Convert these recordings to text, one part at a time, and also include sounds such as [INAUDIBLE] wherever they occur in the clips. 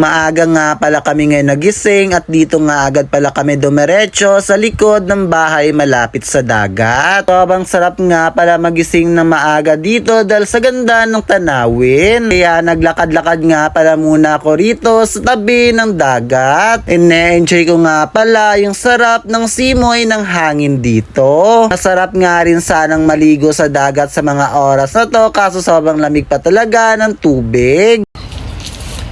Maaga nga pala kami ngayon nagising at dito nga agad pala kami dumiretso sa likod ng bahay malapit sa dagat. Sobrang sarap nga pala magising na maaga dito dahil sa ganda ng tanawin. Kaya naglakad-lakad nga pala muna ako rito sa tabi ng dagat. Ine-enjoy ko nga pala yung sarap ng simoy ng hangin dito. Masarap nga rin sanang maligo sa dagat sa mga oras na to kaso sobrang lamig pa talaga ng tubig.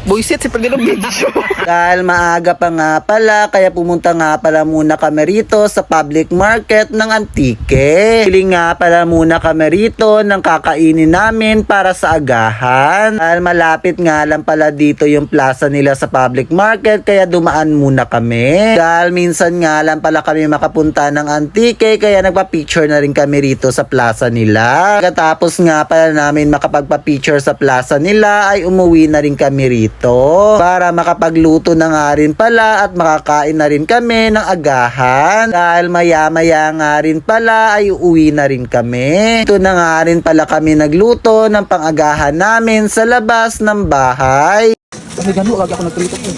Buisit si pagdilog video. [LAUGHS] Dahil maaga pa nga pala, kaya pumunta nga pala muna kami rito sa public market ng Antique. Pili nga pala muna kami rito ng kakainin namin para sa agahan. Dahil malapit nga lang pala dito yung plaza nila sa public market, kaya dumaan muna kami. Dahil minsan nga lang pala kami makapunta ng Antique, kaya nagpa-picture na rin kami rito sa plaza nila. Katapos nga pala namin makapagpa-picture sa plaza nila, ay umuwi na rin kami rito para makapagluto na nga rin pala at makakain na rin kami ng agahan dahil maya-maya nga rin pala ay uuwi na rin kami. Ito na nga rin pala kami nagluto ng pang-agahan namin sa labas ng bahay. Kasi gano'n, wag ako nagkalitok ng.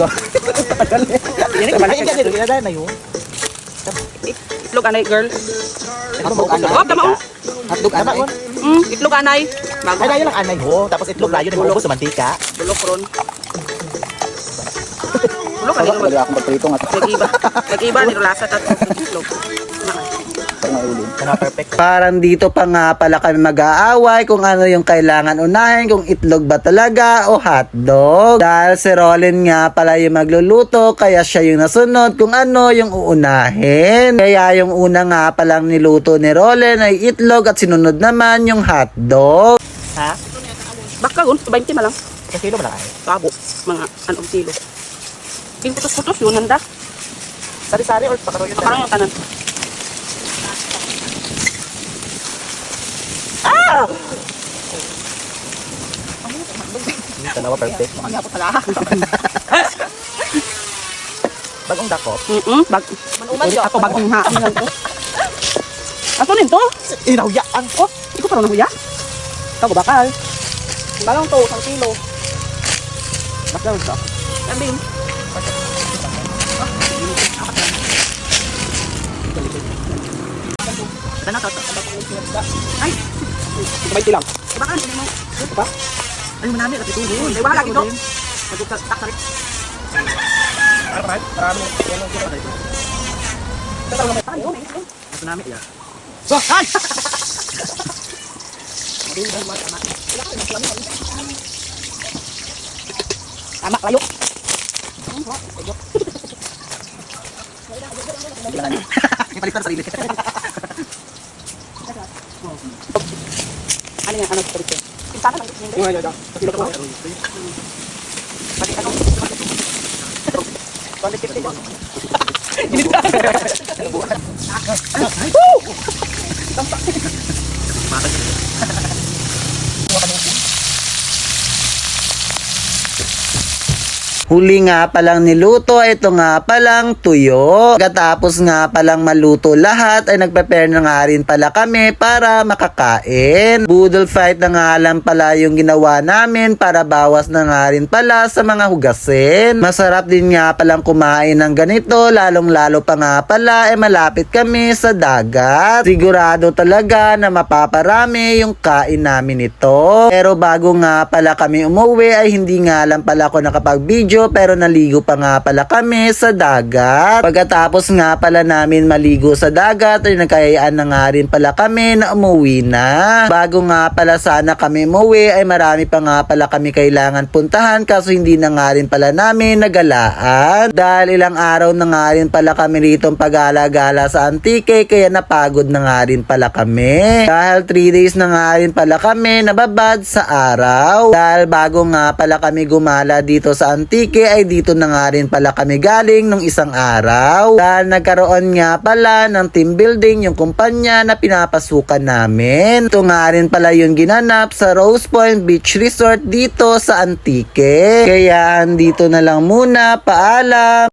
Yan ang kamalaki. Yan ang kamalaki na yun. Itlog anay, girl. Hotdog anay. Oh, tama oh. Hotdog anay. Mm, itlog anay. Bago. Ay, lang anay ho. Tapos itlog layo ng ubo sa mantika. Bulok ron. Bulok ka Wala nito. akong magprito nga. Nag-iba. Nag-iba nito lasa tat itlog. Parang dito pa nga pala kami mag-aaway kung ano yung kailangan unahin, kung itlog ba talaga o hotdog. Dahil si Rolin nga pala yung magluluto, kaya siya yung nasunod kung ano yung uunahin. Kaya yung una nga palang niluto ni Rolin ay itlog at sinunod naman yung hotdog. Ha? Baka gun, 20 malang. Sa kilo mo lang ay. Tabo. Mga anong kilo. Yung putos-putos yun nanda. Sari-sari or pakaro yun. Parang yung tanan. Dalawa perfect. Mga po pala. [LAUGHS] Bagong dakot. Mm-mm. Bag. Ulit ako bagong ha. Ano? Ato nin to? Inawyaan ko. Hindi ko parang nahuya. Ikaw bakal. Balang to, isang kilo. Mas gawin ka. Sabi. Sana ka. Ay, 20 lang. baka ano mo? Ito pa? Ay, manami. At ito. Ay, wala lagi to. Magkukak ka rin. Marami. Marami. Yan ang kira ito. Tayo, may ito. Ito namin. Yeah. So, ay! Tama, layo. Ipalitan sarili. Ano nga, ano ito? Pintahan lang ito. Yung. Sa kilo ko. Pati ano? 250 Huli nga palang niluto, ito nga palang tuyo. Katapos nga palang maluto lahat, ay nagprepare na nga rin pala kami para makakain. Boodle fight na nga lang pala yung ginawa namin para bawas na nga rin pala sa mga hugasin. Masarap din nga palang kumain ng ganito, lalong lalo pa nga pala, eh malapit kami sa dagat. Sigurado talaga na mapaparami yung kain namin ito. Pero bago nga pala kami umuwi, ay hindi nga lang pala ako nakapag-video pero naligo pa nga pala kami sa dagat. Pagkatapos nga pala namin maligo sa dagat ay nagkayaan na nga rin pala kami na umuwi na. Bago nga pala sana kami umuwi ay marami pa nga pala kami kailangan puntahan kaso hindi na nga rin pala namin nagalaan. Dahil ilang araw na nga rin pala kami rito pag-alagala sa Antique kaya napagod na nga rin pala kami. Dahil 3 days na nga rin pala kami nababad sa araw. Dahil bago nga pala kami gumala dito sa Antique ay dito na nga rin pala kami galing nung isang araw. Dahil nagkaroon nga pala ng team building yung kumpanya na pinapasukan namin. Ito nga rin pala yung ginanap sa Rose Point Beach Resort dito sa Antique. Kaya dito na lang muna. Paalam!